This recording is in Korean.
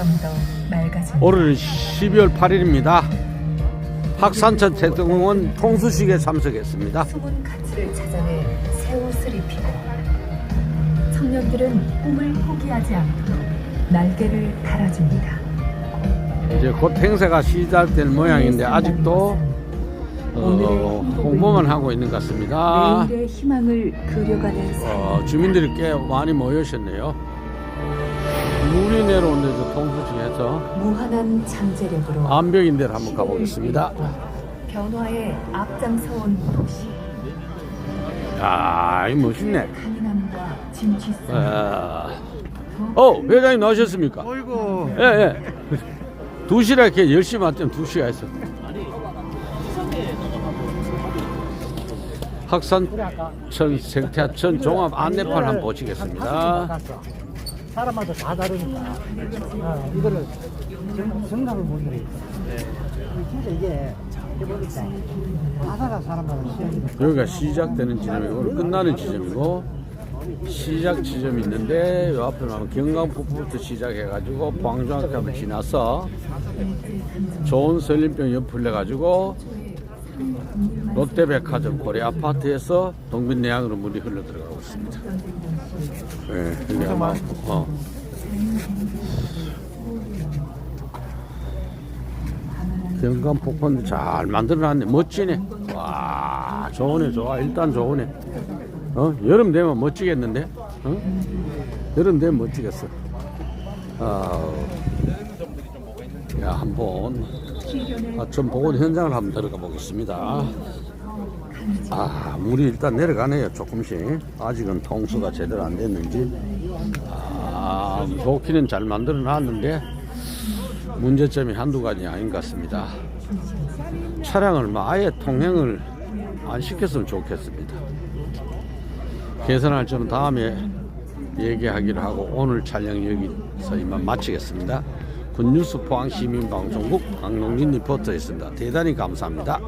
좀더 맑아집니다. 올해는 12월 8일입니다. 학산천 태동원 통수식에 참석했습니다. 숨은 가치를 찾아내 새 옷을 입히고 청년들은 꿈을 포기하지 않도록 날개를 달아줍니다. 이제 곧 행사가 시작될 모양인데 아직도 어, 홍보만 하고 있는 것 같습니다. 내일의 희망을 그려가는 삶. 어, 주민들이 꽤 많이 모이셨네요. 물이 내려온 데서 통수식에서 무한한 잠재력으로 암벽인 데를 한번 가보겠습니다. 변화에 앞장서온 도시 야, 이 멋있네. 강인함과 진취성 아, 어, 회장님 나오셨습니까? 어이구 예, 예. 두 시라 이렇게 열심히 왔더니 두 시가 있어. 학산천 생태하천 종합 안내판 한번 보시겠습니다. 사람마다 다 다르니까. 어, 이거를 정- 정답을 못 내리겠어 진짜 이게 해보니까 바다가 사람마다 시야지 여기가 시작되는 지점이고 끝나는 지점이고 시작 지점이 있는데 요 앞에 보면 경강폭포부터 시작해가지고 광주학교를 지나서 좋은 설림병 옆을 내가지고 롯데백화점 고려 아파트에서 동빈내양으로 물이 흘러 들어가고 있습니다. 네, 여기 아마 어. 경관 폭포인데 잘 만들어놨네. 멋지네. 와, 좋으네, 좋아. 일단 좋으네. 어, 여름 되면 멋지겠는데? 어? 여름 되면 멋지겠어. 아, 야, 한번 아좀 보건 현장을 한번 들어가 보겠습니다. 아, 물이 일단 내려가네요, 조금씩. 아직은 통수가 제대로 안 됐는지. 아, 좋기는 잘 만들어 놨는데, 문제점이 한두 가지 아닌 것 같습니다. 차량을 뭐 아예 통행을 안 시켰으면 좋겠습니다. 개선할 점은 다음에 얘기하기로 하고 오늘 촬영 여기서 이만 마치겠습니다. 굿뉴스 포항시민방송국 강농진 리포터였습니다. 대단히 감사합니다.